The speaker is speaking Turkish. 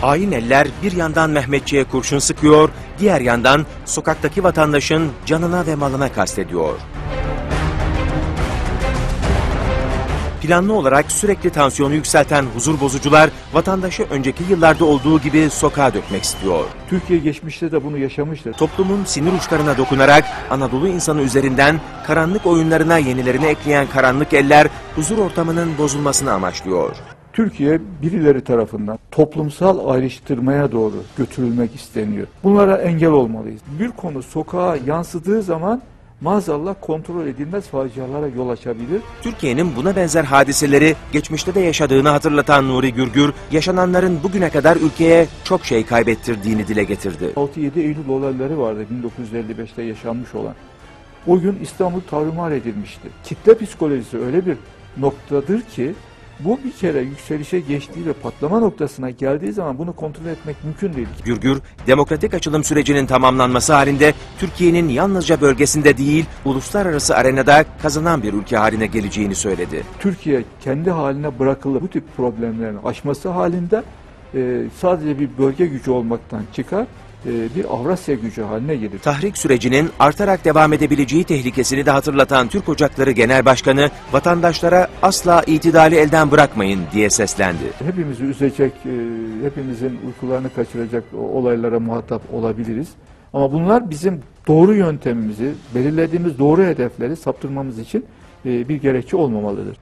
Hain eller bir yandan Mehmetçi'ye kurşun sıkıyor, diğer yandan sokaktaki vatandaşın canına ve malına kastediyor. Planlı olarak sürekli tansiyonu yükselten huzur bozucular vatandaşı önceki yıllarda olduğu gibi sokağa dökmek istiyor. Türkiye geçmişte de bunu yaşamıştır. Toplumun sinir uçlarına dokunarak Anadolu insanı üzerinden karanlık oyunlarına yenilerini ekleyen karanlık eller huzur ortamının bozulmasını amaçlıyor. Türkiye birileri tarafından toplumsal ayrıştırmaya doğru götürülmek isteniyor. Bunlara engel olmalıyız. Bir konu sokağa yansıdığı zaman maazallah kontrol edilmez facialara yol açabilir. Türkiye'nin buna benzer hadiseleri geçmişte de yaşadığını hatırlatan Nuri Gürgür, yaşananların bugüne kadar ülkeye çok şey kaybettirdiğini dile getirdi. 6-7 Eylül olayları vardı 1955'te yaşanmış olan. O gün İstanbul tarumar edilmişti. Kitle psikolojisi öyle bir noktadır ki bu bir kere yükselişe geçtiği ve patlama noktasına geldiği zaman bunu kontrol etmek mümkün değil. Gürgür, demokratik açılım sürecinin tamamlanması halinde Türkiye'nin yalnızca bölgesinde değil, uluslararası arenada kazanan bir ülke haline geleceğini söyledi. Türkiye kendi haline bırakılı bu tip problemlerin aşması halinde e, sadece bir bölge gücü olmaktan çıkar, bir Avrasya gücü haline gelir. Tahrik sürecinin artarak devam edebileceği tehlikesini de hatırlatan Türk Ocakları Genel Başkanı, vatandaşlara asla itidali elden bırakmayın diye seslendi. Hepimizi üzecek, e, hepimizin uykularını kaçıracak olaylara muhatap olabiliriz. Ama bunlar bizim doğru yöntemimizi, belirlediğimiz doğru hedefleri saptırmamız için e, bir gerekçe olmamalıdır.